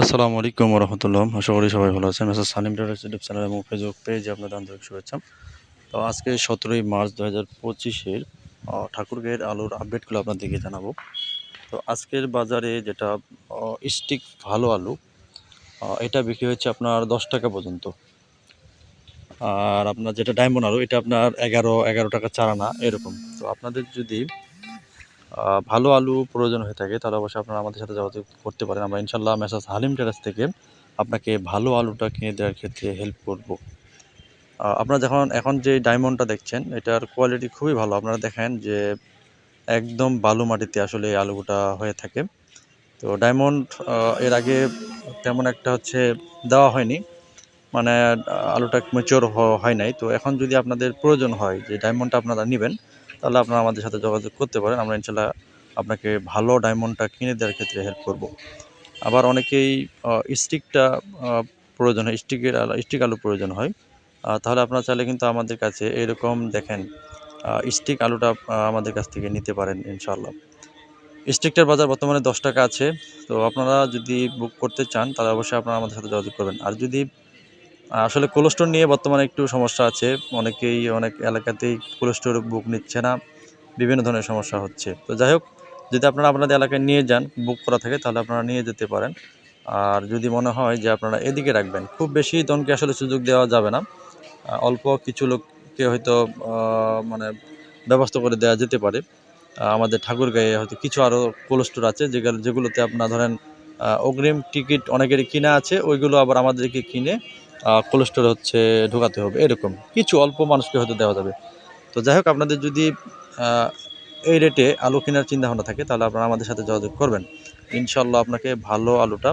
আসসালামু আলাইকুম রহমতুল্লাহ। আশা করি সবাই ভালো আছেন। Message Sanim traders YouTube channel এবং ফেসবুক পেজে আপনাদের আন্তরিক শুভেচ্ছা। তো আজকে সতেরোই মার্চ দু হাজার পঁচিশের ঠাকুরগের আলুর আপডেটগুলো আপনাদেরকে জানাব। তো আজকের বাজারে যেটা স্টিক ভালো আলু এটা বিক্রি হচ্ছে আপনার দশ টাকা পর্যন্ত। আর আপনার যেটা ডায়মন্ড আলু, এটা আপনার এগারো এগারো টাকা চারানা এরকম। তো আপনাদের যদি ভালো আলু প্রয়োজন হয়ে থাকে, তাহলে অবশ্যই আপনারা আমাদের সাথে যোগাযোগ করতে পারেন। আমরা ইনশাল্লাহ মেসাজ হালিম টেরাস থেকে আপনাকে ভালো আলুটা কিনে দেওয়ার ক্ষেত্রে হেল্প করব। আপনারা যখন এখন যে ডায়মন্ডটা দেখছেন, এটার কোয়ালিটি খুবই ভালো। আপনারা দেখেন যে একদম বালু মাটিতে আসলে এই আলুটা হয়ে থাকে। তো ডায়মন্ড এর আগে তেমন একটা হচ্ছে দেওয়া হয়নি। মানে আলুটা ম্যাচিওর হয় নাই। তো এখন যদি আপনাদের প্রয়োজন হয় যে ডায়মন্ডটা আপনারা নেবেন তাহলে আপনারা আমাদের সাথে যোগাযোগ করতে পারেন। আমরা ইনশাল্লাহ আপনাকে ভালো ডায়মন্ডটা কিনে দেওয়ার ক্ষেত্রে হেল্প করব। আবার অনেকেই স্টিকটা প্রয়োজন হয়, স্টিকের আলো, স্টিক আলু প্রয়োজন হয়। তাহলে আপনারা চাইলে কিন্তু আমাদের কাছে এরকম দেখেন স্টিক আলুটা আমাদের কাছ থেকে নিতে পারেন ইনশাল্লাহ স্টিকটার বাজার বর্তমানে দশ টাকা আছে। তো আপনারা যদি বুক করতে চান, তাহলে অবশ্যই আপনারা আমাদের সাথে যোগাযোগ করবেন। আর যদি আসলে কোলেস্টোর নিয়ে বর্তমানে একটু সমস্যা আছে। অনেকেই অনেক এলাকাতেই কোলেস্টোর বুক নিচ্ছে না, বিভিন্ন ধরনের সমস্যা হচ্ছে। তো যাই হোক, যদি আপনারা আপনাদের এলাকায় নিয়ে যান, বুক করা থাকে, তাহলে আপনারা নিয়ে যেতে পারেন। আর যদি মনে হয় যে আপনারা এদিকে রাখবেন, খুব বেশি জনকে আসলে সুযোগ দেওয়া যাবে না। অল্প কিছু লোককে হয়তো মানে ব্যবস্থা করে দেওয়া যেতে পারে। আমাদের ঠাকুরগাঁয়ে হয়তো কিছু আরও কোলেস্টোর আছে যেগুলো যেগুলোতে আপনার ধরেন অগ্রিম টিকিট অনেকেরই কিনা আছে, ওইগুলো আবার আমাদেরকে কিনে কোলেস্টোর হচ্ছে ঢোকাতে হবে, এরকম। কিছু অল্প মানুষকে হয়তো দেওয়া যাবে। তো যাই হোক, আপনাদের যদি এই রেটে আলু কেনার চিন্তা ভাবনা থাকে, তাহলে আপনারা আমাদের সাথে যোগাযোগ করবেন। ইনশাল্লাহ আপনাকে ভালো আলুটা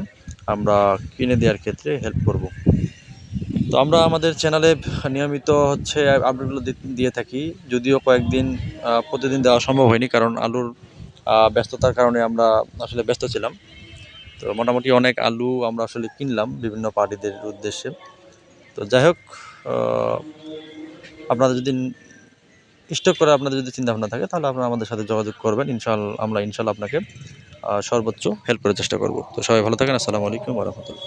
আমরা কিনে দেওয়ার ক্ষেত্রে হেল্প করব। তো আমরা আমাদের চ্যানেলে নিয়মিত হচ্ছে আপডেটগুলো দিয়ে থাকি। যদিও কয়েকদিন প্রতিদিন দেওয়া সম্ভব হয়নি, কারণ আলুর ব্যস্ততার কারণে আমরা আসলে ব্যস্ত ছিলাম। তো মোটামুটি অনেক আলু আমরা আসলে কিনলাম বিভিন্ন পার্টিদের উদ্দেশ্যে। তো যাই হোক আপনারা যদি স্টক করে আপনাদের যদি চিন্তা ভাবনা থাকে, তাহলে আপনারা আমাদের সাথে যোগাযোগ করবেন। ইনশাল, আমরা ইনশাল্লাহ আপনাকে সর্বোচ্চ হেল্প করার চেষ্টা করব। তো সবাই ভালো থাকেন, আসসালামু আলাইকুম রহমতুল্লাহ।